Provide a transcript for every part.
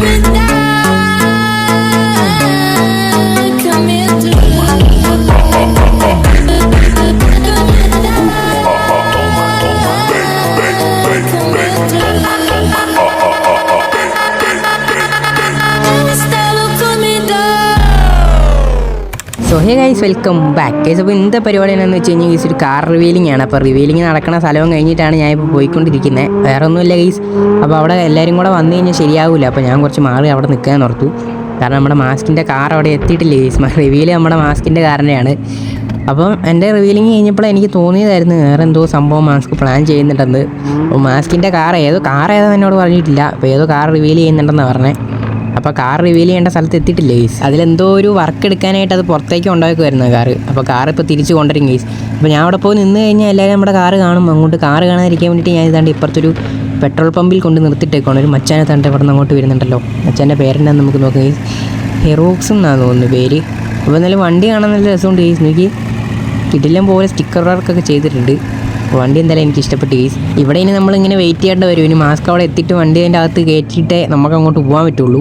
aprender. Guys welcome back. Guys അപ്പോൾ ഇന്നത്തെ പരിപാടി എന്താണെന്ന് വെച്ച് കഴിഞ്ഞാൽ ഗൈസ് ഒരു കാർ റിവീലിംഗ് ആണ്. അപ്പോൾ റിവീലിംഗ് നടക്കുന്ന സ്ഥലവും കഴിഞ്ഞിട്ടാണ് ഞാൻ ഇപ്പോൾ പോയിക്കൊണ്ടിരിക്കുന്നത് വേറെ ഒന്നുമില്ല ഗൈസ്. അപ്പോൾ അവിടെ എല്ലാവരും കൂടെ വന്നു കഴിഞ്ഞാൽ ശരിയാവില്ല അപ്പോൾ ഞാൻ കുറച്ച് മാറി അവിടെ നിൽക്കാൻ ഓർത്തു. കാരണം നമ്മുടെ മാസ്കിന്റെ കാർ അവിടെ എത്തിയിട്ടില്ല ഗൈസ്. റിവീൽ നമ്മുടെ മാസ്കിന്റെ കാറിന്റെയാണ് അപ്പം എന്റെ റിവീലിംഗ് കഴിഞ്ഞപ്പോൾ എനിക്ക് തോന്നിയതായിരുന്നു വേറെ എന്തോ സംഭവം മാസ്ക് പ്ലാൻ ചെയ്യുന്നുണ്ടെന്ന്. അപ്പോൾ മാസ്കിന്റെ കാർ ഏതോ കാർ ഏതോ എന്നോട് പറഞ്ഞിട്ടില്ല. അപ്പോൾ ഏതോ കാർ റിവീൽ ചെയ്യുന്നുണ്ടെന്നാണ് പറഞ്ഞത്. അപ്പോൾ കാർ റിവീൽ ചെയ്യേണ്ട സ്ഥലത്ത് എത്തിയിട്ടില്ല ഗീസ് അതിലെന്തോ ഒരു വർക്ക് എടുക്കാനായിട്ട് അത് പുറത്തേക്ക് കൊണ്ടുപോയി വരുന്നത് കാർ അപ്പോൾ കാർ ഇപ്പോൾ തിരിച്ച് കൊണ്ടുവരും ഗീസ് അപ്പോൾ ഞാൻ അവിടെ പോയി നിന്ന് കഴിഞ്ഞാൽ എല്ലാവരും നമ്മുടെ കാർ കാണും. അങ്ങോട്ട് കാർ കാണാതിരിക്കാൻ വേണ്ടിയിട്ട് ഞാൻ ഇതാണ്ട് ഇപ്പുറത്തൊരു പെട്രോൾ പമ്പിൽ കൊണ്ട് നിർത്തിയിട്ടേക്കാണ് ഒരു മച്ചാനെ തണ്ട് ഇവിടെ നിന്ന് അങ്ങോട്ട് വരുന്നുണ്ടല്ലോ. മച്ചാന്റെ പേരെന്നാ നമുക്ക് നോക്കാം ഗീസ് ഹെറോക്സ് എന്നാണ് തോന്നുന്നു പേര്. അപ്പോൾ എന്നാലും വണ്ടി കാണാൻ നല്ല രസമുണ്ട് ഗീസ് നോക്കി കിടിലം പോലെ സ്റ്റിക്കർ വർക്കൊക്കെ ചെയ്തിട്ടുണ്ട്. വണ്ടി എന്തായാലും എനിക്ക് ഇഷ്ടപ്പെട്ടു ഗീസ് ഇവിടെ ഇനി നമ്മളിങ്ങനെ വെയിറ്റ് ചെയ്യേണ്ടി വരും. ഇനി മാസ്ക് അവിടെ എത്തിയിട്ട് വണ്ടി അതിന്റെ അകത്ത് കയറ്റിയിട്ടേ നമുക്ക് അങ്ങോട്ട് പോകാൻ പറ്റുള്ളൂ.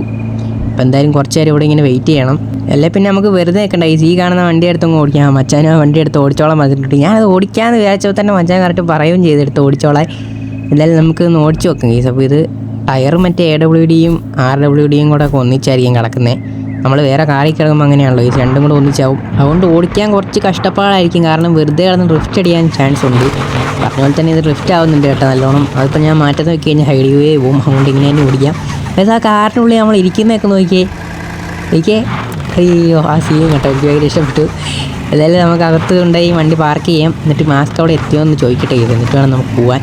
അപ്പോൾ എന്തായാലും കുറച്ച് നേരം ഇവിടെ ഇങ്ങനെ വെയിറ്റ് ചെയ്യണം. അല്ലെ? പിന്നെ നമുക്ക് വെറുതെ നിൽക്കണ്ട ഈ സീ കാണുന്ന വണ്ടി എടുത്ത് അങ്ങ് ഓടിക്കാം. മച്ചാനും ആ വണ്ടി എടുത്ത് ഓടിച്ചോളാൻ പറഞ്ഞിട്ടുണ്ട്. ഞാനത് ഓടിക്കാമെന്ന് വിചാരിച്ചപ്പോൾ തന്നെ മച്ചാൻ കറക്റ്റ് പറയുകയും ചെയ്തെടുത്ത് ഓടിച്ചോളാൻ. എന്തായാലും നമുക്ക് ഒന്ന് ഓടിച്ചു വെക്കാം കേസ് അപ്പോൾ ഇത് ടയർ മറ്റേ എ ഡബ്ല്യു ഡിയും ആർ ഡബ്ല്യു ഡിയും കൂടെ ഒക്കെ ഒന്നിച്ചായിരിക്കും കിടക്കുന്നത് നമ്മൾ വേറെ കാറിൽ കിടക്കുമ്പോൾ അങ്ങനെയാണല്ലോ ഈ രണ്ടും കൂടെ ഒന്നിച്ചാവും അതുകൊണ്ട് ഓടിക്കാൻ കുറച്ച് കഷ്ടപ്പാടായിരിക്കും. കാരണം വെറുതെ കിടന്ന് ഡ്രിഫ്റ്റ് അടിയാൻ ചാൻസ് ഉണ്ട്. പറഞ്ഞ പോലെ തന്നെ ഇത് ഡ്രിഫ്റ്റ് ആവുന്നുണ്ട് കേട്ടോ നല്ലോണം. അതിപ്പോൾ ഞാൻ മാറ്റം നോക്കി കഴിഞ്ഞാൽ ഹൈഡ് വേ പോവും. അതുകൊണ്ട് ഇങ്ങനെ തന്നെ ഓടിക്കാം. പക്ഷേ ആ കാറിനുള്ളിൽ നമ്മൾ ഇരിക്കുന്നതൊക്കെ നോക്കിയേ. എനിക്ക് അയ്യോ ആ സീൻ കേട്ടോ എനിക്ക് ഭയങ്കര ഇഷ്ടപ്പെട്ടു. എന്തായാലും നമുക്ക് അകത്ത് കൊണ്ടുപോയി വണ്ടി പാർക്ക് ചെയ്യാം. എന്നിട്ട് മാസ്ക് അവിടെ എത്തിയോ എന്ന് ചോദിക്കട്ടെ എന്നിട്ട് വേണം നമുക്ക് പോകാൻ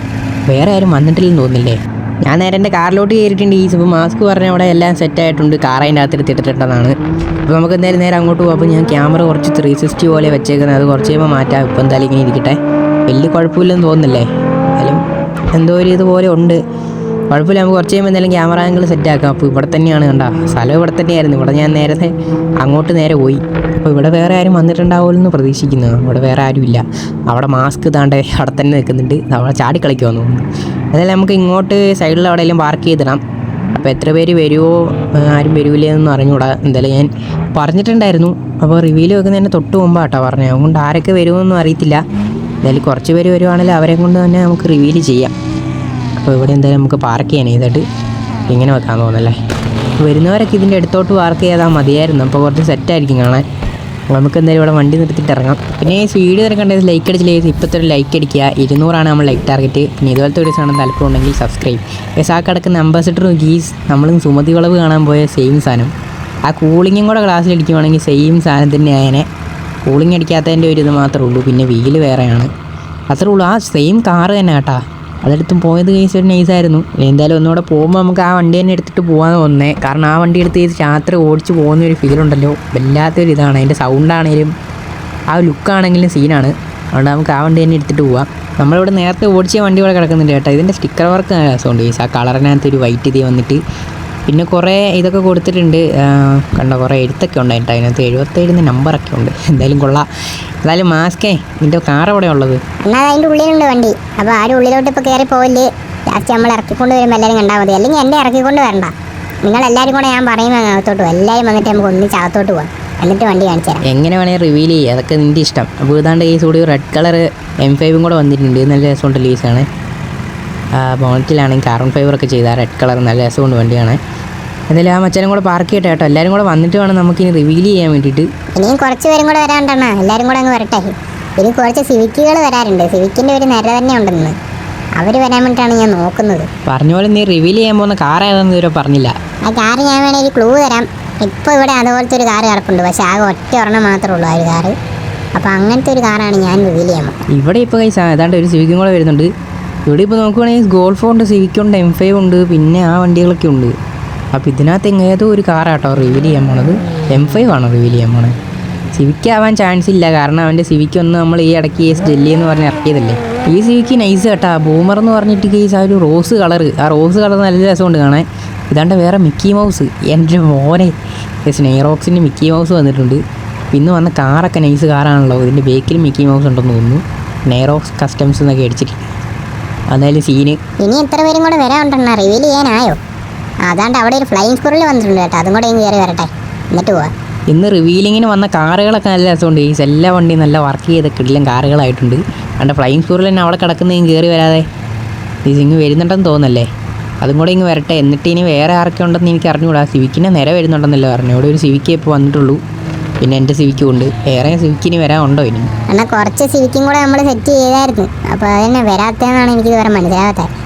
വേറെ ആരും വന്നിട്ടില്ലെന്ന് തോന്നുന്നില്ലേ? ഞാൻ നേരെ എന്റെ കാറിലോട്ട് കയറിയിട്ടുണ്ട്. ഈ ഇപ്പോൾ മാസ്ക് പറഞ്ഞ അവിടെ എല്ലാം സെറ്റ് ആയിട്ടുണ്ട്. കാർ അതിന്റെ അകത്ത് അപ്പോൾ നമുക്ക് എന്തായാലും നേരെ അങ്ങോട്ട് പോകും അപ്പോൾ ഞാൻ ക്യാമറ കുറച്ച് ത്രീ സിക്സ്റ്റി പോലെ വെച്ചേക്കുന്നത് അത് കുറച്ച് കഴിയുമ്പോൾ മാറ്റാം. ഇപ്പോൾ എന്തായാലും ഇങ്ങനെ ഇരിക്കട്ടെ. വലിയ കുഴപ്പമില്ലെന്ന് തോന്നുന്നില്ലേ? എന്തായാലും എന്തോ ഒരു ഇതുപോലെ ഉണ്ട്. കുഴപ്പമില്ല നമുക്ക് കുറച്ച് കഴിയുമ്പോൾ എന്തെങ്കിലും ക്യാമറ ആംഗിൾ സെറ്റ് ആക്കാം. അപ്പോൾ ഇവിടെ തന്നെയാണ് കണ്ട. സ്ഥലം ഇവിടെ തന്നെയായിരുന്നു. ഇവിടെ ഞാൻ നേരത്തെ അങ്ങോട്ട് നേരെ പോയി. അപ്പോൾ ഇവിടെ വേറെ ആരും വന്നിട്ടുണ്ടാവുമെന്ന് പ്രതീക്ഷിക്കുന്നു. ഇവിടെ വേറെ ആരുമില്ല അവിടെ മാസ്ക് താണ്ടേ അവിടെ തന്നെ നിൽക്കുന്നുണ്ട്. അവിടെ ചാടിക്കളിക്കുമെന്ന് തോന്നുന്നു. അതായത് നമുക്ക് ഇങ്ങോട്ട് സൈഡിൽ എവിടെയെങ്കിലും പാർക്ക് ചെയ്തിടാം. അപ്പോൾ എത്ര പേര് വരുമോ ആരും വരൂലേ എന്നൊന്നും അറിഞ്ഞൂടാ എന്തായാലും ഞാൻ പറഞ്ഞിട്ടുണ്ടായിരുന്നു. അപ്പോൾ റിവ്യൂൽ വെക്കുന്നതിന് തൊട്ട് മുമ്പാട്ടോ പറഞ്ഞത്. അതുകൊണ്ട് ആരൊക്കെ വരുമെന്നൊന്നും അറിയത്തില്ല. എന്തായാലും കുറച്ച് പേര് വരുവാണെങ്കിൽ അവരെ കൊണ്ട് തന്നെ നമുക്ക് റിവീൽ ചെയ്യാം. അപ്പോൾ ഇവിടെ എന്തായാലും നമുക്ക് പാർക്ക് ചെയ്യാൻ ചെയ്തിട്ട് ഇങ്ങനെ വെക്കാൻ തോന്നല്ലേ വരുന്നവരൊക്കെ ഇതിന്റെ അടുത്തോട്ട് പാർക്ക് ചെയ്താൽ മതിയായിരുന്നു. അപ്പോൾ കുറച്ച് സെറ്റായിരിക്കും കാണാൻ. നമുക്ക് എന്തായാലും ഇവിടെ വണ്ടി നിർത്തിയിട്ട് ഇറങ്ങാം. പിന്നെ ഈ വീഡിയോ തിരക്കേണ്ടത് ലൈക്ക് അടിച്ചില്ലേ ഇപ്പോഴത്തെ ഒരു ലൈക്ക് അടിക്കുക. ഇരുന്നൂറാണ് നമ്മൾ ലൈക്ക് ടാർഗറ്റ് പിന്നെ ഇതുപോലത്തെ ഒരു സാധനം താല്പര്യം ഉണ്ടെങ്കിൽ സബ്സ്ക്രൈബ് പക്ഷേ ആ കിടക്കുന്ന അംബാസിഡറും ഗീസ് നമ്മളും സുമതി വളവ് കാണാൻ പോയ സെയിം സാധനം. ആ കൂളിങ്ങും കൂടെ ഗ്ലാസ്സിൽ അടിക്കുവാണെങ്കിൽ സെയിം സാധനം തന്നെ അതിനെ കൂളിംഗ് അടിക്കാത്തതിന്റെ ഒരു ഇത് മാത്രമേ ഉള്ളൂ. പിന്നെ വീൽ വേറെയാണ്. അത്രേ ഉള്ളൂ. ആ സെയിം കാറ് തന്നെ കേട്ടാ. അതെടുത്തും പോയത് കേസ് ഒരു നൈസായിരുന്നു എന്തായാലും ഒന്നുകൂടെ പോകുമ്പോൾ നമുക്ക് ആ വണ്ടി തന്നെ എടുത്തിട്ട് പോകാമെന്ന് തോന്നുന്നേ. കാരണം ആ വണ്ടി എടുത്ത് ഈ രാത്രി ഓടിച്ച് പോകുന്ന ഒരു ഫീൽ ഉണ്ടല്ലോ. വല്ലാത്തൊരു ഇതാണ്. അതിന്റെ സൗണ്ടാണേലും ആ ലുക്കാണെങ്കിലും സീനാണ് അതുകൊണ്ട് നമുക്ക് ആ വണ്ടി തന്നെ എടുത്തിട്ട് പോവാം. നമ്മളിവിടെ നേരത്തെ ഓടിച്ച വണ്ടി ഇവിടെ കിടക്കുന്നുണ്ട് കേട്ടോ. ഇതിന്റെ സ്റ്റിക്കർ വർക്ക് രസമുണ്ട് കേസ് ആ കളറിനകത്ത് ഒരു വൈറ്റ് ഇതേ വന്നിട്ട് പിന്നെ കുറേ ഇതൊക്കെ കൊടുത്തിട്ടുണ്ട്. കണ്ട കുറേ എഴുത്തൊക്കെ ഉണ്ടായിട്ട് അതിനകത്ത് എഴുപത്തേഴിന് നമ്പറൊക്കെ ഉണ്ട്. എന്തായാലും കൊള്ളാം. എന്തായാലും മാസ്കേ നിന്റെ കാർ എവിടെ ഉള്ളത്? എന്നാൽ അതിന്റെ ഉള്ളിലുണ്ട് വണ്ടി. അപ്പോൾ ആരും ഉള്ളിലോട്ട് ഇപ്പോൾ കയറി പോകില്ലേ ലാസ്റ്റ് നമ്മൾ ഇറക്കിക്കൊണ്ട് വരുമ്പോൾ എല്ലാവരും കണ്ടാൽ മതി. അല്ലെങ്കിൽ എന്നെ ഇറക്കിക്കൊണ്ട് വരണ്ട. നിങ്ങൾ എല്ലാവരും കൂടെ ഞാൻ പറയുമ്പോൾ അകത്തോട്ട് പോകും എല്ലാവരും വന്നിട്ട് നമുക്ക് ഒന്നിച്ച് അകത്തോട്ട് പോകാം എന്നിട്ട് വണ്ടി കാണിച്ചു തരാം. എങ്ങനെ വേണേൽ റിവീൽ ചെയ്യുക അതൊക്കെ നിന്റെ ഇഷ്ടം. അപ്പോൾ ഇതാണ്ട് ഈ സൂടി റെഡ് കളർ എം ഫൈവും കൂടെ വന്നിട്ടുണ്ട്. നല്ല രസമുണ്ട് ലീസാണ് ബോണറ്റിലാണെങ്കിൽ കാർബൺ ഒക്കെ ചെയ്താൽ റെഡ് കളർ നല്ല രസമുണ്ട് വണ്ടിയാണ്. എന്തായാലും ആ മച്ചനും കൂടെ പാർക്ക് ചെയ്യട്ടെ കേട്ടോ. എല്ലാവരും കൂടെ വന്നിട്ട് വേണം നമുക്ക് ഇനി റിവീൽ ചെയ്യാൻ വേണ്ടിയിട്ട്. ഇനിയും കുറച്ച് പേരും കൂടെ വരാണ്ടെണ്ണ എല്ലാവരും കൂടെ അങ്ങ് വരട്ടെ. ഇനി കുറച്ച് സിവിക്കുകൾ വരാറുണ്ട്. സിവിക്കിന്റെ ഒരു നിര തന്നെ ഉണ്ടെന്ന്. അവർ വരാൻ വേണ്ടിയിട്ടാണ് ഞാൻ നോക്കുന്നത്. പറഞ്ഞ പോലെ നീ റിവീൽ ചെയ്യാൻ പോകുന്ന കാർ ഏതാണെന്ന് ഇതുവരെ പറഞ്ഞില്ല. ആ കാർ ഞാൻ വേണമെങ്കിൽ ക്ലൂ തരാം. ഇപ്പോൾ ഇവിടെ അതുപോലത്തെ ഒരു കാർ കിടപ്പുണ്ട്. പക്ഷേ ആകെ ഒറ്റ ഒരെണ്ണം മാത്രമേ ഉള്ളൂ ആ ഒരു കാറ് അപ്പോൾ അങ്ങനത്തെ ഒരു കാറാണ് ഞാൻ റിവീൽ ചെയ്യാൻ പോകുന്നത്. ഇവിടെ ഇപ്പോൾ കൈസ് ഏതാണ്ട് ഒരു സിവിക്കും കൂടെ വരുന്നുണ്ട്. ഇവിടെ ഇപ്പോൾ നോക്കുവാണെങ്കിൽ ഗോൾഫ് ഉണ്ട് സിവിക്കുണ്ട് എം ഫൈവ് ഉണ്ട് പിന്നെ ആ വണ്ടികളൊക്കെ ഉണ്ട്. അപ്പോൾ ഇതിനകത്ത് ഏതോ ഒരു കാറാട്ടോ റിവീൽ ചെയ്യാൻ പോണത്. എം ഫൈവ് ആണോ റിവീൽ ചെയ്യാൻ പോണത്? സിവിക്ക് ആവാൻ ചാൻസ് ഇല്ല. കാരണം അവന്റെ സിവിക്ക് ഒന്ന് നമ്മൾ ഈ ഇടയ്ക്ക് ഡൽഹി എന്ന് പറഞ്ഞ് ഇറക്കിയതല്ലേ. ഈ സിവിക്ക് നൈസ് കേട്ടാ. ബൂമർ എന്ന് പറഞ്ഞിട്ട് കേസ് ആ ഒരു റോസ് കളർ ആ റോസ് കളർ നല്ല രസമുണ്ട് കാണാൻ. ഇതാണ്ട് വേറെ മിക്കി മൗസ് എന്റെ മോനെ. യെസ് നെയ്റോക്സിന്റെ മിക്കി മൗസ് വന്നിട്ടുണ്ട്. പിന്നെ വന്ന കാറൊക്കെ നൈസ് കാറാണല്ലോ ഇതിന്റെ ബേക്കിൽ മിക്കി മൗസ് ഉണ്ടെന്ന് തോന്നുന്നു. നെയ്റോക്സ് കസ്റ്റംസ് എന്നൊക്കെ അടിച്ചിട്ട്. അതായത് സീന് ഇനി എത്ര പേരും കൂടെ വരാനുണ്ടെണ്ണ റിവീൽ ചെയ്യാനായോ? അതാണ്ട് അവിടെ ഒരു ഫ്ലൈയിങ് സ്കൂറിൽ വന്നിട്ടുണ്ട് കേട്ടോ. അതും കൂടെ കയറി വരട്ടെ. എന്നിട്ട് പോവാ. ഇന്ന് റിവീലിങ്ങിന് വന്ന കാറുകളൊക്കെ നല്ല രസമുണ്ട്. ഈ എല്ലാ വണ്ടിയും നല്ല വർക്ക് ചെയ്ത കിടിലും കാറുകളായിട്ടുണ്ട്. കണ്ട ഫ്ലൈയിങ് സ്കൂറിൽ തന്നെ അവിടെ കിടക്കുന്നതും കയറി വരാതെ. ഈ ഇങ്ങ് വരുന്നുണ്ടെന്ന് തോന്നല്ലേ അതും കൂടെ ഇങ്ങ് വരട്ടെ. എന്നിട്ട് ഇനി വേറെ ആരൊക്കെ ഉണ്ടെന്ന് എനിക്ക് അറിഞ്ഞുകൂടാ. സിവിക്കിനെ നേരെ വരുന്നുണ്ടെന്നല്ലേ പറഞ്ഞു. ഇവിടെ ഒരു സിവിക്കേ ഇപ്പോൾ വന്നിട്ടുള്ളൂ. പിന്നെ എന്റെ സിവിക്കും ഉണ്ട്. വേറെ സിവിക്കിന് വരാനുണ്ടോ ഇനി? എന്നാൽ കുറച്ച് സിവിക്കും കൂടെ നമ്മൾ സെറ്റ് ചെയ്തായിരുന്നു. അപ്പോൾ അതന്നെ വരാത്തതെന്നാണ് എനിക്ക് വേറെ മനസ്സിലാകാത്തത്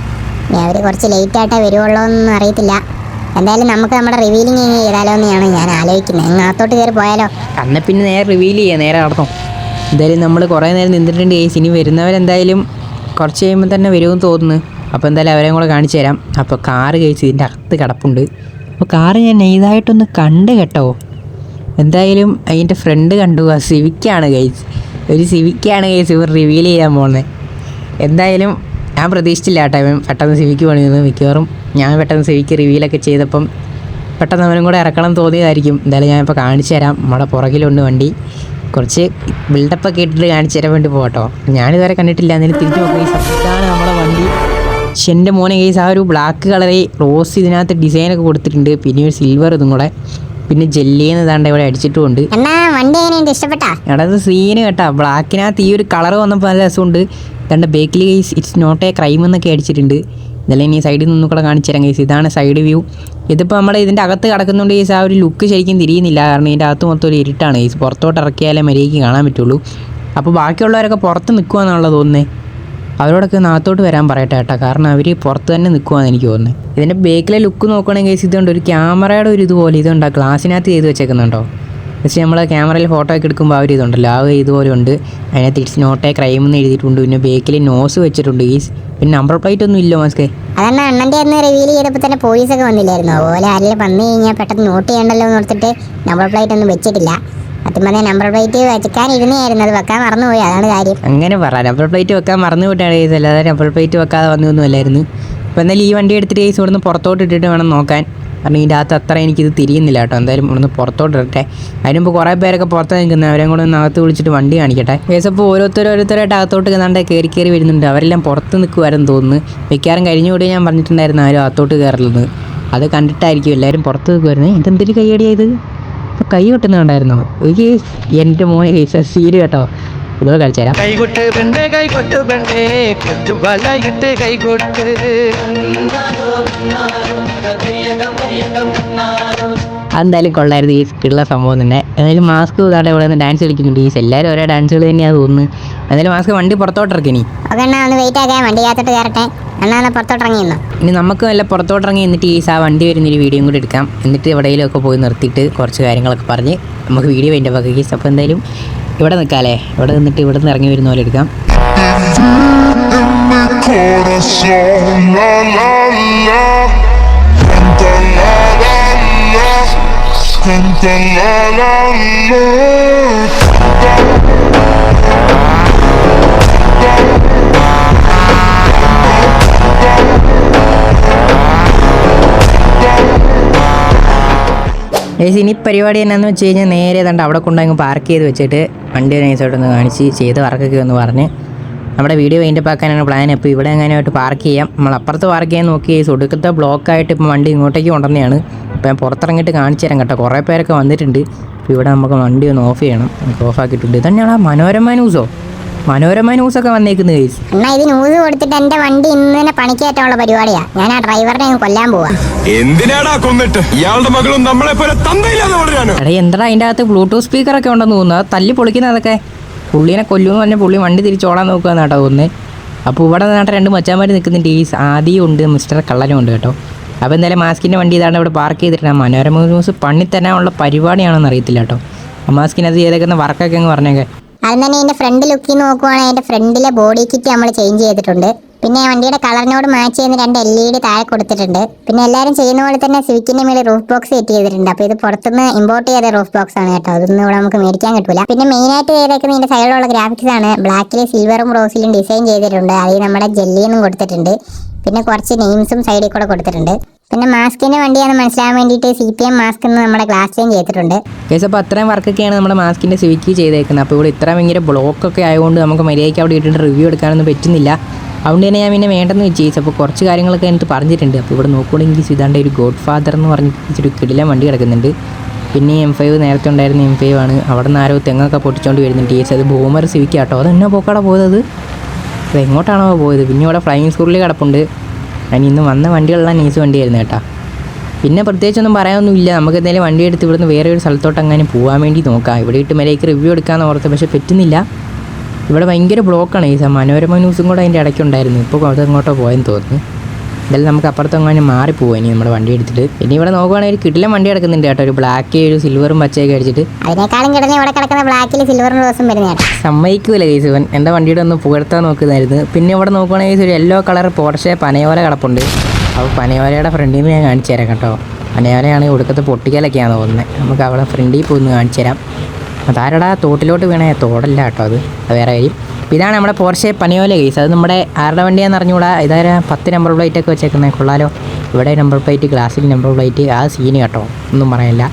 ഇനി അവർ കുറച്ച് ലേറ്റ് ആയിട്ടേ വരുവുള്ളൂ എന്നൊന്നും അറിയത്തില്ല. എന്തായാലും നമുക്ക് നമ്മുടെ റിവീലിംഗ് ഇനി ചെയ്താലോ എന്നാണ് ഞാൻ ആലോചിക്കുന്നത്. അങ്ങാത്തോട്ട് കയറി പോയാലോ? അന്ന് പിന്നെ നേരെ റിവീൽ ചെയ്യാം നേരെ നടത്തും എന്തായാലും നമ്മൾ കുറേ നേരം നിന്നിട്ടുണ്ട്. ഈ ഇനി വരുന്നവരെന്തായാലും കുറച്ച് കഴിയുമ്പോൾ തന്നെ വരുമെന്ന് തോന്നുന്നു. അപ്പോൾ എന്തായാലും അവരെയും കൂടെ കാണിച്ചു തരാം. അപ്പോൾ കാറ് കഴിച്ച് ഇതിന്റെ അകത്ത് കിടപ്പുണ്ട്. അപ്പോൾ കാറ് ഞാൻ നെയ്തായിട്ടൊന്ന് കണ്ട് കേട്ടോ. എന്തായാലും അതിന്റെ ഫ്രണ്ട് കണ്ടു. ആ സിവിക്കാണ് കഴിച്ച് ഒരു സിവിക്കാണ് കഴിച്ച് ഇവർ റിവീൽ ചെയ്യാൻ പോകുന്നത് എന്തായാലും ഞാൻ പ്രതീക്ഷിച്ചില്ല കേട്ടോ ഇവൻ പെട്ടെന്ന് സിവിക്ക് പണിയുന്നത് മിക്കവാറും ഞാൻ പെട്ടെന്ന് സിവിക്ക് റിവീലൊക്കെ ചെയ്തപ്പം പെട്ടെന്ന് അവനും കൂടെ ഇറക്കണം തോന്നിയതായിരിക്കും. എന്തായാലും ഞാൻ ഇപ്പോൾ കാണിച്ചു തരാം. നമ്മുടെ പുറകിലുണ്ട് വണ്ടി. കുറച്ച് ബിൽഡപ്പ് ഒക്കെ ഇട്ടിട്ട് കാണിച്ചു തരാൻ വേണ്ടി പോകട്ടോ ഞാനിതുവരെ കണ്ടിട്ടില്ല. അതിന് തിരിച്ചു നോക്കുക ഇതാണ് നമ്മുടെ വണ്ടി. പക്ഷെ എന്റെ മോനെ കേസ് ആ ഒരു ബ്ലാക്ക് കളറിൽ റോസ് ഇതിനകത്ത് ഡിസൈനൊക്കെ കൊടുത്തിട്ടുണ്ട്. പിന്നെ ഒരു സിൽവർ ഇതും കൂടെ. പിന്നെ ജെല്ലിന്ന് ഇതാണ്ട് ഇവിടെ അടിച്ചിട്ടുമുണ്ട്. ഇഷ്ടപ്പെട്ടാ? എടാ ഇത് സീന് കേട്ടാ. ബ്ലാക്കിനകത്ത് ഈ ഒരു കളർ വന്നപ്പോൾ നല്ല രസമുണ്ട്. രണ്ട് ബേക്കിൽ guys it's not a crime എന്നൊക്കെ അടിച്ചിട്ടുണ്ട്. ഇതെല്ലാം ഇനി സൈഡിൽ നിന്നും കൂടെ കാണിച്ചു തരാം ഗൈസ് ഇതാണ് സൈഡ് വ്യൂ ഇതിപ്പോൾ നമ്മൾ ഇതിന്റെ അകത്ത് കിടക്കുന്നുണ്ട് ഗൈസ് ആ ഒരു ലുക്ക് ശരിക്കും തിരിയുന്നില്ല. കാരണം ഇതിന്റെ അകത്ത് മൊത്തം ഒരു ഇരുട്ടാണ് ഗൈസ് പുറത്തോട്ട് ഇറക്കിയാലേ മര്യാദയ്ക്ക് കാണാൻ പറ്റുള്ളൂ. അപ്പോൾ ബാക്കിയുള്ളവരൊക്കെ പുറത്ത് നിൽക്കുക എന്നുള്ളത് തോന്നുന്നേ. അവരോടൊക്കെ നാത്തോട്ട് വരാൻ പറയട്ടെ കേട്ടോ. കാരണം അവർ പുറത്ത് തന്നെ നിൽക്കുവാന്ന് എനിക്ക് തോന്നുന്നത് ഇതിന്റെ ബേക്കിലെ ലുക്ക് നോക്കുകയാണെങ്കിൽ ഗൈസ് ഇതുണ്ട്. ഒരു ക്യാമറയുടെ ഒരു ഇതുപോലെ ഇതുണ്ട്. ഗ്ലാസ്സിനകത്ത് ചെയ്ത് വെച്ചേക്കുന്നുണ്ടോ? പക്ഷേ നമ്മൾ ക്യാമറയിൽ ഫോട്ടോ ഒക്കെ എടുക്കുമ്പോൾ ഒരു ഇതുണ്ടല്ലോ. ആ ഒരു ഇതുപോലെ ഉണ്ട്. അതിനകത്ത് ഇറ്റ്സ് നോട്ട് എ ക്രൈം എന്ന് എഴുതിയിട്ടുണ്ട്. പിന്നെ ബേക്കിൽ നോസ് വെച്ചിട്ടുണ്ട് ഈ പിന്നെ നമ്പർ പ്ലേറ്റ് ഒന്നും ഇല്ല മാസ്കേ അതന്നെ അണ്ണന്റെ അന്ന് റിവീൽ ചെയ്തപ്പോൾ തന്നെ പോലീസൊക്കെ വന്നില്ലായിരുന്നു? അതുപോലെ ആരെങ്കിലും വന്നു കഴിഞ്ഞാൽ പെട്ടെന്ന് നോട്ട് ചെയ്യണ്ടല്ലോ എന്ന് ഓർത്തിട്ട് നമ്പർ പ്ലേറ്റ് ഒന്നും വെച്ചിട്ടില്ല. നമ്പർ പ്ലേറ്റ് വെക്കാനിരുന്നായിരുന്നു അത് വെക്കാൻ മറന്നുപോയി. അതാണ് കാര്യം. അങ്ങനെ പറ. നമ്പർ പ്ലേറ്റ് വെക്കാൻ മറന്നു പോയിട്ടാണ് നമ്പർ പ്ലേറ്റ് വെക്കാതെ വന്നൊന്നും അല്ലായിരുന്നു. എന്തായാലും ഈ വണ്ടി എടുത്തിട്ട് കേസ് ഇവിടുന്ന് പുറത്തോട്ട് ഇട്ടിട്ട് വേണം നോക്കാൻ. കാരണം ഇതിന്റെ അകത്ത് അത്ര എനിക്കിത് തിരിയുന്നില്ല കേട്ടോ. എന്തായാലും ഇവിടുന്ന് പുറത്തോട്ട് ഇടട്ടെ. അതിനുമ്പോൾ കുറേ പേരൊക്കെ പുറത്ത് നിൽക്കുന്നത് അവരെയും കൂടെ ഒന്ന് അകത്ത് വിളിച്ചിട്ട് വണ്ടി കാണിക്കട്ടെ. കേസ് അപ്പോൾ ഓരോരുത്തർ ഓരോരുത്തരായിട്ട് അകത്തോട്ട് കണ്ടാണ്ട് കയറി കയറി വരുന്നുണ്ട്. അവരെല്ലാം പുറത്ത് നിൽക്കുമായിരുന്നു തോന്നുന്നു. മിക്കവാറും കഴിഞ്ഞ കൂടി ഞാൻ പറഞ്ഞിട്ടുണ്ടായിരുന്നു ആരും അകത്തോട്ട് കയറുള്ളത് അത് കണ്ടിട്ടായിരിക്കും എല്ലാവരും പുറത്ത് നിൽക്കുമായിരുന്നു ഇതെന്തൊരു കയ്യടിയായത് കൈ കൊട്ടുന്നുണ്ടായിരുന്നോ എനിക്ക് എന്റെ മോനെ കേസ് സീര് കേട്ടോ. ഇതോ കളിച്ചു തരാം. കൈകൊട്ട് പെണ്ണേ കൈകൊട്ട് പെണ്ണേ കൊച്ചു വലയിട്ട് കൈകൊട്ട് അതെന്തായാലും കൊള്ളായിരുന്നു ഈ സ്കിള്ള സംഭവം തന്നെ. എന്തായാലും മാസ്ക് ഇതാണ്ട് ഇവിടെ നിന്ന് ഡാൻസ് കളിക്കുന്നുണ്ട് ഈ എല്ലാവരും ഓരോ ഡാൻസുകൾ തന്നെയാണ് തോന്നുന്നു. എന്തായാലും മാസ്ക് വണ്ടി പുറത്തോട്ട് ഇറക്കി ഇനി. ഓക്കെ ഒന്ന് വെയിറ്റ് ആക്കാൻ വണ്ടി കാത്തിട്ട് കയറട്ടെ അണ്ണാ പുറത്തോട്ടിറങ്ങി പുറത്തോട്ട് ഇറങ്ങി നിന്നോ. ഇനി നമുക്ക് വല്ല പുറത്തോട്ടിറങ്ങി എന്നിട്ട് ഈ സാ വണ്ടി വരുന്നൊരു വീഡിയോ കൂടി എടുക്കാം. എന്നിട്ട് എവിടെയെങ്കിലുമൊക്കെ പോയി നിർത്തിയിട്ട് കുറച്ച് കാര്യങ്ങളൊക്കെ പറഞ്ഞ് നമുക്ക് വീഡിയോ അതിന്റെ വക കേസ് അപ്പോൾ എന്തായാലും ഇവിടെ നിൽക്കാമല്ലേ ഇവിടെ നിന്നിട്ട് ഇവിടെ നിന്ന് ഇറങ്ങി വരുന്ന പോലെ എടുക്കാം. Corazón, la la la, la la la. ഇനി പരിപാടി എന്നാന്ന് വെച്ച് കഴിഞ്ഞാൽ നേരെ തണ്ട് അവിടെ കൊണ്ടങ്ങ് പാർക്ക് ചെയ്ത് വെച്ചിട്ട് വണ്ടി നൈസായിട്ടൊന്ന് കാണിച്ച് ചെയ്ത വർക്കൊക്കെ ഒന്ന് പറഞ്ഞ്. നമ്മുടെ വീഡിയോ വൈൻഡപ്പ് ആക്കാനാണ് പ്ലാൻ അപ്പോൾ ഇവിടെ എങ്ങനെയായിട്ട് പാർക്ക് ചെയ്യാം. നമ്മൾ അപ്പുറത്ത് പാർക്ക് ചെയ്യാൻ നോക്കി ഒടുക്കത്തെ ബ്ലോക്കായിട്ട് ഇപ്പോൾ വണ്ടി ഇങ്ങോട്ടേക്ക് കൊണ്ടുവന്നെയാണ് അപ്പോൾ ഞാൻ പുറത്തിറങ്ങിയിട്ട് കാണിച്ചു തരാം കേട്ടോ. കുറേ പേരൊക്കെ വന്നിട്ടുണ്ട്. അപ്പോൾ ഇവിടെ നമുക്ക് വണ്ടി ഒന്ന് ഓഫ് ചെയ്യണം. നമുക്ക് ഓഫ് ആക്കിയിട്ടുണ്ട്. ഇതന്നെയാണ് ആ മനോരമ ന്യൂസോ മനോരമ ന്യൂസൊക്കെ വന്നേക്കുന്നത് കേസ് അണ്ണാ ഇത് ന്യൂസ് കൊടുത്തിട്ട് എന്റെ വണ്ടി ഇന്ന് തന്നെ പണിക്കേറ്റാനുള്ള പരിപാടിയാ. ഞാൻ ആ ഡ്രൈവറിനെ അങ്ങ് കൊല്ലാൻ പോവാ. എന്തിനാടാ കൊന്നിട്ട്? ഇയാളുടെ മകളും നമ്മളെ പോലെ തന്തയില്ലാതെ വളരാനോ എടാ എന്താ അതിന്റെ അകത്ത് ബ്ലൂടൂത്ത് സ്പീക്കറൊക്കെ ഉണ്ടെന്ന് തോന്നുന്നു? അത് തല്ലി പൊളിക്കുന്നതൊക്കെ. പുള്ളീനെ കൊല്ലുമെന്ന് പറഞ്ഞ പുള്ളി വണ്ടി തിരിച്ചോളാൻ നോക്കുക കേട്ടോ തോന്നുന്നത് അപ്പോൾ ഇവിടെ നാട്ടെ രണ്ട് മച്ചാന്മാർ നിൽക്കുന്നുണ്ട് ഈ ആദിയും ഉണ്ട് മിസ്റ്റർ കള്ളനും ഉണ്ട് കേട്ടോ. അപ്പോൾ എന്തായാലും മാസ്കിന്റെ വണ്ടി ഇതാണ് ഇവിടെ പാർക്ക് ചെയ്തിട്ടുണ്ട് മനോരമ ന്യൂസ് പണി തന്നെ ഉള്ള പരിപാടിയാണെന്ന് അറിയത്തില്ല കേട്ടോ. മാസ്കിനത് ചെയ്തേക്കുന്ന വർക്കൊക്കെ അങ്ങ് പറഞ്ഞേക്കെ. അതും തന്നെ ഇതിന്റെ ഫ്രണ്ട് ലുക്കിൽ നോക്കുവാണെങ്കിൽ അതിന്റെ ഫ്രണ്ടിലെ ബോഡി കിറ്റ് നമ്മൾ ചേഞ്ച് ചെയ്തിട്ടുണ്ട്. പിന്നെ വണ്ടിയുടെ കളറിനോട് മാച്ച് ചെയ്യുന്ന രണ്ട് എൽ ഇ ഡി താഴെ കൊടുത്തിട്ടുണ്ട്. പിന്നെ എല്ലാവരും ചെയ്യുന്ന പോലെ തന്നെ സ്വിക്കിന്റെ മേലെ റൂഫ് ബോക്സ് സെറ്റ് ചെയ്തിട്ടുണ്ട്. അപ്പോൾ ഇത് പുറത്തുനിന്ന് ഇമ്പോർട്ട് ചെയ്ത റൂഫ് ബോക്സ് ആണ് കേട്ടോ. അതൊന്നും ഇവിടെ നമുക്ക് മേടിക്കാൻ കിട്ടില്ല പിന്നെ മെയിൻ ആയിട്ട് ചെയ്തേക്കുന്ന ഇതിന്റെ സൈഡിലുള്ള ഗ്രാഫിക്സ് ആണ്. ബ്ലാക്കിൽ സിൽവറും റോസിലും ഡിസൈൻ ചെയ്തിട്ടുണ്ട്. അതിൽ നമ്മുടെ ജെല്ലിയെന്നും കൊടുത്തിട്ടുണ്ട്. പിന്നെ കുറച്ച് നെയിംസും സൈഡിൽ കൂടെ കൊടുത്തിട്ടുണ്ട്. പിന്നെ മാസ്കിന്റെ വണ്ടിയാണെന്ന് മനസ്സിലാൻ വേണ്ടിയിട്ട് സി പി എം മാസ്ക് എന്ന് നമ്മുടെ ഗ്ലാസ് ചേഞ്ച് ചെയ്തിട്ടുണ്ട്. കേസ് അപ്പോൾ അത്രയും വർക്കൊക്കെയാണ് നമ്മുടെ മാസ്കിന്റെ സ്വിക്ക് ചെയ്തേക്കുന്നത്. അപ്പോൾ ഇവിടെ ഇത്ര ഭയങ്കര ബ്ലോക്കൊക്കെ ആയതുകൊണ്ട് നമുക്ക് മര്യാദയ്ക്ക് അവിടെ ഇട്ടിട്ട് റിവ്യൂ എടുക്കാനൊന്നും പറ്റുന്നില്ല. അതുകൊണ്ട് തന്നെ ഞാൻ പിന്നെ വേണ്ടെന്ന് ഗൈസ് അപ്പോൾ കുറച്ച് കാര്യങ്ങളൊക്കെ എനിക്ക് പറഞ്ഞിട്ടുണ്ട്. അപ്പോൾ ഇവിടെ നോക്കുകയാണെങ്കിൽ ഇതാണ്ട് ഒരു ഗോഡ് ഫാദർ എന്ന് പറഞ്ഞിട്ട് ഒരു വണ്ടി കിടക്കുന്നുണ്ട്. പിന്നെ എം ഫൈവ് നേരത്തെ ഉണ്ടായിരുന്ന എം ഫൈവ് ആണ്. അവിടെ നിന്ന് ആരോ തെങ്ങൊക്കെ പൊട്ടിച്ചുകൊണ്ട് വരുന്നുണ്ട് ചേച്ചി അത് ബോമർ സിവിക്കാട്ടോ കേട്ടോ അതെന്നാ പോക്കാടാ പോയത് അത്? എങ്ങോട്ടാണോ പോയത്? പിന്നെ ഇവിടെ ഫ്ലൈയിങ് സ്കൂളിൽ കിടപ്പുണ്ട്. അതിന് ഇന്ന് വന്ന വണ്ടികളെല്ലാം നൈസ് വണ്ടിയായിരുന്നു കേട്ടോ. പിന്നെ പ്രത്യേകിച്ചൊന്നും പറയാനൊന്നുമില്ല. നമുക്ക് എന്തായാലും വണ്ടി എടുത്ത് ഇവിടുന്ന് വേറെ ഒരു സ്ഥലത്തോട്ട് അങ്ങനെ പോകാൻ വേണ്ടി നോക്കാം. ഇവിടെ ഇട്ട് മേലേക്ക് റിവ്യൂ എടുക്കാമെന്ന് ഓർത്ത് പക്ഷെ പറ്റുന്നില്ല. ഇവിടെ ഭയങ്കര ബ്ലോക്കാണ് ഈ മനോരമ ന്യൂസും കൂടെ അതിന്റെ ഇടയ്ക്കുണ്ടായിരുന്നു ഇപ്പോൾ അത് അങ്ങോട്ടോ പോയെന്ന് തോന്നുന്നു. എന്തായാലും നമുക്ക് അപ്പുറത്തെങ്ങാനും മാറി ഇനി നമ്മുടെ വണ്ടി എടുത്തിട്ട്. ഇനി ഇവിടെ നോക്കുകയാണെങ്കിൽ ഒരു കിടിലം വണ്ടി കിടക്കുന്നുണ്ട് കേട്ടോ. ഒരു ബ്ലാക്ക് ഒരു സിൽവറും പച്ചയൊക്കെ അടിച്ചിട്ട്. അതിനേക്കാളും കിടന്ന് ഇവിടെ കിടക്കുന്ന ബ്ലാക്കിൽ സിൽവറും റോസും വരുന്ന സമ്മതിക്കൂല കേസ് ഇവൻ എന്റെ വണ്ടിയുടെ ഒന്ന് പുകഴ്ത്താൻ നോക്കുന്നതായിരുന്നു പിന്നെ ഇവിടെ നോക്കുകയാണെങ്കിൽ ഒരു യെല്ലോ കളർ പോർഷെ പനയോല കിടപ്പുണ്ട്. അപ്പോൾ പനയോലയുടെ ഫ്രണ്ടിൽ നിന്ന് ഞാൻ കാണിച്ചു തരാം കേട്ടോ. പനയോലയാണെങ്കിൽ ഒടുക്കത്തെ പൊട്ടിക്കലൊക്കെയാണ് തോന്നുന്നത് നമുക്ക് അവിടെ ഫ്രണ്ടിൽ പോയി ഒന്ന് കാണിച്ചു തരാം. അതാരടാ തോട്ടിലോട്ട് വീണേ? തോടല്ല കേട്ടോ അത്. വേറെ കാര്യം. ഇതാണ് നമ്മുടെ പോർഷെ പനയോല കേസ് അത് നമ്മുടെ ആരുടെ വണ്ടിയാണെന്ന് അറിഞ്ഞുകൂടാ? ഇതാരാ? പത്ത് നമ്പർ പ്ലേറ്റ് ഒക്കെ വെച്ചേക്കുന്നത് കൊള്ളാലോ. ഇവിടെ നമ്പർ പ്ലേറ്റ് ഗ്ലാസ്സിൽ നമ്പർ പ്ലേറ്റ് ആ സീന് കേട്ടോ. ഒന്നും പറയാനില്ല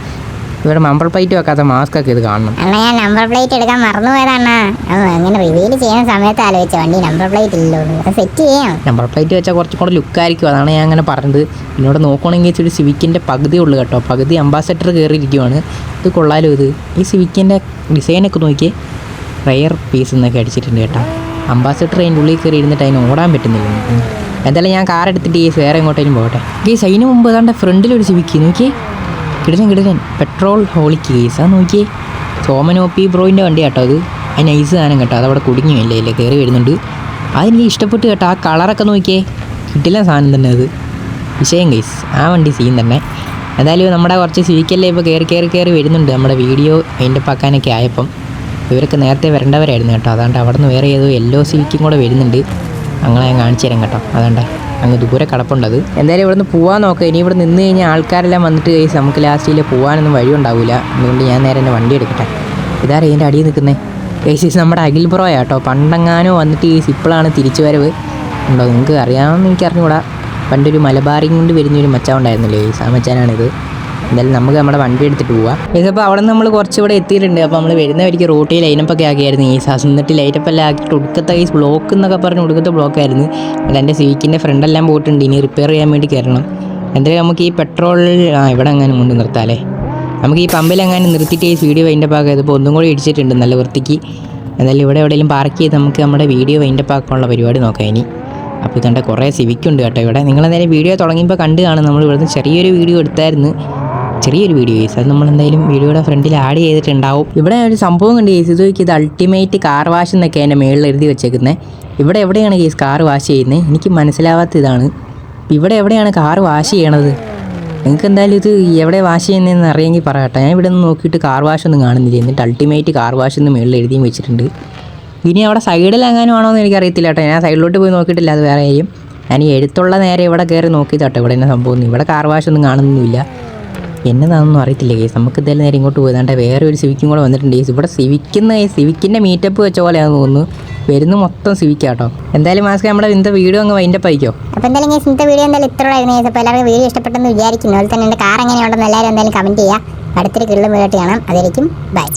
ഇവിടെ നമ്പർ പ്ലേറ്റ് വെക്കാത്ത മാസ്ക് ഒക്കെ ഇത് കാണണം. അണ്ണാ ഞാൻ നമ്പർ പ്ലേറ്റ് എടുക്കാൻ മറന്നു മറന്നുപോയതാണ് അങ്ങനെ റിവീൽ ചെയ്യുന്ന സമയത്ത് ആലോചിച്ച വണ്ടി നമ്പർ പ്ലേറ്റ് ഇല്ലല്ലോ അത് സെറ്റ് ചെയ്യാം. നമ്പർ പ്ലേറ്റ് വെച്ചാൽ കുറച്ചും കൂടെ ലുക്കായിരിക്കും അതാണ് ഞാൻ അങ്ങനെ പറഞ്ഞത്. പിന്നെ ഇവിടെ നോക്കുകയാണെങ്കിൽ ഒരു സിവിക്കിന്റെ പകുതി ഉള്ളു കേട്ടോ. പകുതി അംബാസഡർ കയറിയിരിക്കുവാണ്. ഇത് കൊള്ളാലോ ഇത്. ഈ സിവിക്കിന്റെ ഡിസൈനൊക്കെ നോക്കിയേ. റയർ പീസ് എന്നൊക്കെ അടിച്ചിട്ടുണ്ട് കേട്ടോ. അംബാസഡർ അതിന്റെ ഉള്ളിൽ കയറി ഇരുന്നിട്ട് അതിന് ഓടാൻ പറ്റുന്നില്ല. എന്തായാലും ഞാൻ കാർ എടുത്തിട്ട് ഈ വേറെ എങ്ങോട്ടേലും പോകട്ടെ. ഈ സൈന് മുമ്പ് ഏതാണ്ട് ഫ്രണ്ടിലൊരു സിവിക്ക് നോക്കിയേ. കിടലൻ കിടലൻ പെട്രോൾ ഹോളി കേസ്. അത് നോക്കിയേ. പി ബ്രോയിന്റെ വണ്ടി കേട്ടോ അത്. ആ നൈസ് സാധനം കേട്ടോ. അതവിടെ കുടുങ്ങിയില്ലേ ഇല്ലേ കയറി വരുന്നുണ്ട്. അതെനിക്ക് ഇഷ്ടപ്പെട്ട് കേട്ടോ. ആ കളറൊക്കെ നോക്കിയേ. കിട്ടില്ല സാധനം തന്നെ അത്. വിഷയം കേസ് ആ വണ്ടി സീൻ തന്നെ. എന്തായാലും നമ്മുടെ കുറച്ച് സിവിക്കല്ലേ ഇപ്പോൾ കയറി കയറി കയറി വരുന്നുണ്ട് നമ്മുടെ വീഡിയോ അതിന്റെ പക്കാനൊക്കെ ആയപ്പം. ഇവർക്ക് നേരത്തെ വരേണ്ടവരായിരുന്നു കേട്ടോ. അതുകൊണ്ട് അവിടെ നിന്ന് വേറെ ഏതോ എല്ലോ സീക്കും കൂടെ വരുന്നുണ്ട്. അങ്ങനെ ഞാൻ കാണിച്ചു തരാം കേട്ടോ. അതുകൊണ്ട് അങ്ങ് ദൂരെ കിടപ്പുണ്ടത് എന്തായാലും ഇവിടെ നിന്ന് പോകാൻ നോക്കാം. ഇനി ഇവിടെ നിന്ന് കഴിഞ്ഞാൽ ആൾക്കാരെല്ലാം വന്നിട്ട് കഴിച്ച് നമുക്ക് ലാസ്റ്റിൽ പോകാനൊന്നും വഴി ഉണ്ടാവില്ല അതുകൊണ്ട് ഞാൻ നേരെ എന്റെ വണ്ടി എടുക്കട്ടെ. ഇതാരാ ഇതിന്റെ അടിയിൽ നിൽക്കുന്നേ? കേസീസ് നമ്മുടെ അഖിൽ ബ്രോ കേട്ടോ പണ്ടെങ്ങാനോ വന്നിട്ട് ഈ സിപ്പിളാണ് തിരിച്ചു വരവ്. ഉണ്ടോ? നിങ്ങൾക്ക് അറിയാമെന്ന് എനിക്ക് അറിഞ്ഞുകൂടാ പണ്ടൊരു മലബാറിങ് കൊണ്ട് വരുന്നൊരു മച്ചാ ഉണ്ടായിരുന്നില്ലേ ഈ ആ എന്തായാലും നമുക്ക് നമ്മുടെ വണ്ടി എടുത്തിട്ട് പോവാം. ഇതിപ്പോൾ അവിടെ നിന്ന് നമ്മൾ കുറച്ച് ഇവിടെ എത്തിയിട്ടുണ്ട്. അപ്പോൾ നമ്മൾ വരുന്ന വഴിക്ക് റോട്ടിൽ ലൈനപ്പൊക്കെ ആക്കിയായിരുന്നു ഈ സാസ് എന്നിട്ട് ലൈറ്റപ്പ് എല്ലാം ആക്കിയിട്ട് ഒടുക്കത്തെ ഈ ബ്ലോക്ക് എന്നൊക്കെ പറഞ്ഞ് ബ്ലോക്ക് ആയിരുന്നു. അല്ല എന്റെ സീക്കിന്റെ ഫ്രണ്ടെല്ലാം പോയിട്ടുണ്ട്. ഇനി റിപ്പയർ ചെയ്യാൻ വേണ്ടി കയറണം. എന്തായാലും നമുക്ക് ഈ പെട്രോൾ ആ ഇവിടെ അങ്ങനെ കൊണ്ട് നിർത്താമല്ലേ നമുക്ക് ഈ പമ്പിൽ അങ്ങനെ നിർത്തിയിട്ട് ഈ വീഡിയോ വൈൻഡപ്പ് ആക്കുക. ഇപ്പോൾ ഒന്നും കൂടി ഇടിച്ചിട്ടുണ്ട് നല്ല വൃത്തിക്ക്. എന്തായാലും ഇവിടെ എവിടെയെങ്കിലും പാർക്ക് ചെയ്ത് നമുക്ക് നമ്മുടെ വീഡിയോ വൈൻഡപ്പ് ആക്കാനുള്ള പരിപാടി നോക്കാം ഇനി. അപ്പോൾ ഇതണ്ട കുറേ സിവിക്കുണ്ട് കേട്ടോ ഇവിടെ. നിങ്ങളെന്തായാലും വീഡിയോ തുടങ്ങിയപ്പോൾ കണ്ട് കാണും. നമ്മൾ ഇവിടുന്ന് ചെറിയൊരു വീഡിയോ എടുത്തായിരുന്നു. ചെറിയൊരു വീഡിയോ കേസ് അത് നമ്മൾ എന്തായാലും വീഡിയോയുടെ ഫ്രണ്ടിൽ ആഡ് ചെയ്തിട്ടുണ്ടാവും. ഇവിടെ ഒരു സംഭവം കണ്ട് കേസ് ഇത് ഇത് അൾട്ടിമേറ്റ് കാർ വാഷ് എന്നൊക്കെ എന്റെ മേളിൽ എഴുതി വെച്ചേക്കുന്നത് ഇവിടെ എവിടെയാണ് കേസ് കാർ വാഷ് ചെയ്യുന്നത് എനിക്ക് മനസ്സിലാവാത്ത ഇതാണ് ഇവിടെ എവിടെയാണ് കാർ വാഷ് ചെയ്യണത്? നിങ്ങൾക്ക് എന്തായാലും ഇത് എവിടെ വാഷ് ചെയ്യുന്നതെന്ന് അറിയാമെങ്കിൽ പറയട്ടെ. ഞാൻ ഇവിടെ നിന്ന് നോക്കിയിട്ട് കാർ വാഷ് ഒന്നും കാണുന്നില്ല. എന്നിട്ട് അൾട്ടിമേറ്റ് കാർ വാഷ് എന്ന് മേളിൽ എഴുതിയും വെച്ചിട്ടുണ്ട്. ഇനി അവിടെ സൈഡിൽ എങ്ങാനും ആണോ എന്ന് എനിക്കറിയത്തില്ല കേട്ടോ. ഞാൻ സൈഡിലോട്ട് പോയി നോക്കിയിട്ടില്ല അത് വേറെ ചെയ്യും ഞാൻ ഈ എഴുത്തുള്ള നേരെ ഇവിടെ കയറി നോക്കി തട്ടോ ഇവിടെ എന്നെ സംഭവം ഇവിടെ കാർ വാഷ് ഒന്നും കാണുന്നൊന്നുമില്ല. എന്നതാണെന്നൊന്നും അറിയത്തില്ല കേസ് നമുക്ക് ഇതെല്ലാം നേരെ ഇങ്ങോട്ട് പോയതാണ്ട് വേറെ ഒരു സിവിക്കും കൂടെ വന്നിട്ടുണ്ട് കേസ് ഇവിടെ സിവിക്കുന്ന സിവിക്കിന്റെ മീറ്റപ്പ് വെച്ച പോലെയാണെന്ന് തോന്നുന്നു. വരുന്ന മൊത്തം സിവിക്കാട്ടോ. എന്തായാലും മാസ്ക് നമ്മുടെ ഇന്നത്തെ വീഡിയോ അങ്ങ് വൈന്റെ ആയിക്കോ. അപ്പോൾ എന്തായാലും ഗൈസ് ഇന്നത്തെ വീഡിയോ എന്തായാലും ഇത്ര ആയിരുന്നു അപ്പോൾ എല്ലാവർക്കും വീഡിയോ ഇഷ്ടപ്പെട്ടെന്ന് വിചാരിക്കുന്നു. അതുപോലെ തന്നെ എന്റെ കാർ എങ്ങനെയുണ്ടെന്ന് എല്ലാവരും എന്തായാലും കമന്റ് ചെയ്യുക അടുത്തൊരു കിള്ളും വീട്ടിൽ കാണാം. അതായിരിക്കും ബൈ